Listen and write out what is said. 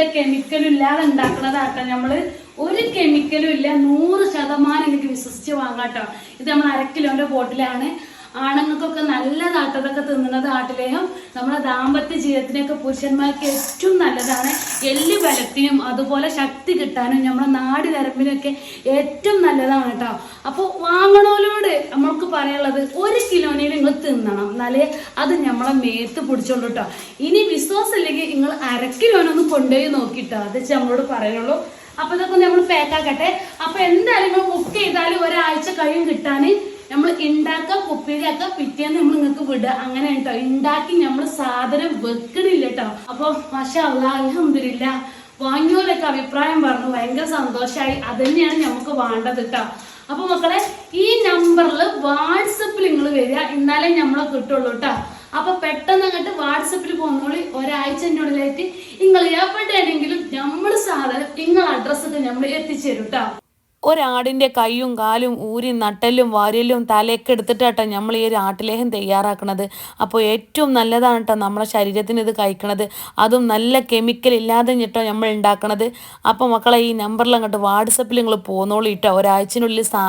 ഒരുവിധ കെമിക്കലും ഇല്ലാതെ ഉണ്ടാക്കുന്നതാട്ടോ. നമ്മൾ ഒരു കെമിക്കലും ഇല്ല നൂറ് ശതമാനം എനിക്ക് വിശ്വസിച്ച് വാങ്ങാട്ടോ. ഇത് നമ്മൾ അരക്കിലോന്റെ ബോട്ടിലാണ് ആണുങ്ങൾക്കൊക്കെ നല്ലതാട്ടോ ഇതൊക്കെ തിന്നുന്നത് ആട്ടിലേയും നമ്മുടെ ദാമ്പത്യ ജീവിതത്തിനൊക്കെ പുരുഷന്മാർക്ക് ഏറ്റവും നല്ലതാണ് എല്ല് ബലത്തിനും അതുപോലെ ശക്തി കിട്ടാനും നമ്മുടെ നാട് നരമ്പിനൊക്കെ ഏറ്റവും നല്ലതാണ് കേട്ടോ. അപ്പോൾ വാങ്ങണോലോട് നമ്മൾക്ക് പറയാനുള്ളത് ഒരു തിന്നണം. എന്നാലേ അത് നമ്മളെ മേത്ത് പിടിച്ചോളൂ കേട്ടോ ഇനി വിശ്വാസം ഇല്ലെങ്കിൽ നിങ്ങൾ അരക്കിലോനൊന്ന് കൊണ്ടുപോയി നോക്കിട്ടോ. അത് നമ്മളോട് പറയുള്ളൂ. അപ്പൊ ഇതൊക്കെ നമ്മൾ പാക്കാക്കട്ടെ അപ്പൊ എന്തായാലും നിങ്ങൾ കുക്ക് ചെയ്താൽ ഒരാഴ്ച കഴിയും കിട്ടാന്. നമ്മൾ ഉണ്ടാക്കുക കുപ്പിയിലാക്കുക പിറ്റേന്ന് നമ്മൾ നിങ്ങൾക്ക് വിടുക. അങ്ങനെ കേട്ടോ ഉണ്ടാക്കി നമ്മൾ സാധനം വെക്കണില്ല കേട്ടോ അപ്പൊ മാഷാ അലഹമില്ല വാങ്ങിയോലൊക്കെ അഭിപ്രായം പറഞ്ഞു. ഭയങ്കര സന്തോഷമായി അത് തന്നെയാണ് നമുക്ക് വേണ്ടത് കേട്ടോ അപ്പൊ മക്കളെ ഈ നമ്പറിൽ വരിക എന്നാലേ നമ്മളെ കിട്ടുള്ളൂ കേട്ടോ അപ്പൊ പെട്ടെന്ന് അങ്ങോട്ട് വാട്സപ്പിൽ പോകുന്നോളി ഒരാഴ്ചന്റെ ഉള്ളിലായിട്ട് നിങ്ങൾ എവിടെയാണെങ്കിലും നമ്മൾ സാധനം നിങ്ങൾ അഡ്രസ്സൊക്കെ നമ്മൾ എത്തിച്ചേരും കേട്ടോ ഒരാടിന്റെ കൈയും കാലും ഊരി നട്ടലും വാര്യലും തലയൊക്കെ എടുത്തിട്ടാട്ടോ നമ്മൾ ഈ ഒരു ആട്ടിലേഹം തയ്യാറാക്കണത്. അപ്പോൾ ഏറ്റവും നല്ലതാണ് കേട്ടോ നമ്മളെ ശരീരത്തിന് ഇത് കഴിക്കണത്. അതും നല്ല കെമിക്കൽ ഇല്ലാതെ കേട്ടോ നമ്മൾ ഉണ്ടാക്കണത് അപ്പോൾ മക്കളെ ഈ നമ്പറിൽ അങ്ങോട്ട് വാട്സപ്പിൽ നിങ്ങൾ പോന്നോളൂ കേട്ടോ ഒരാഴ്ചനുള്ളിൽ സാ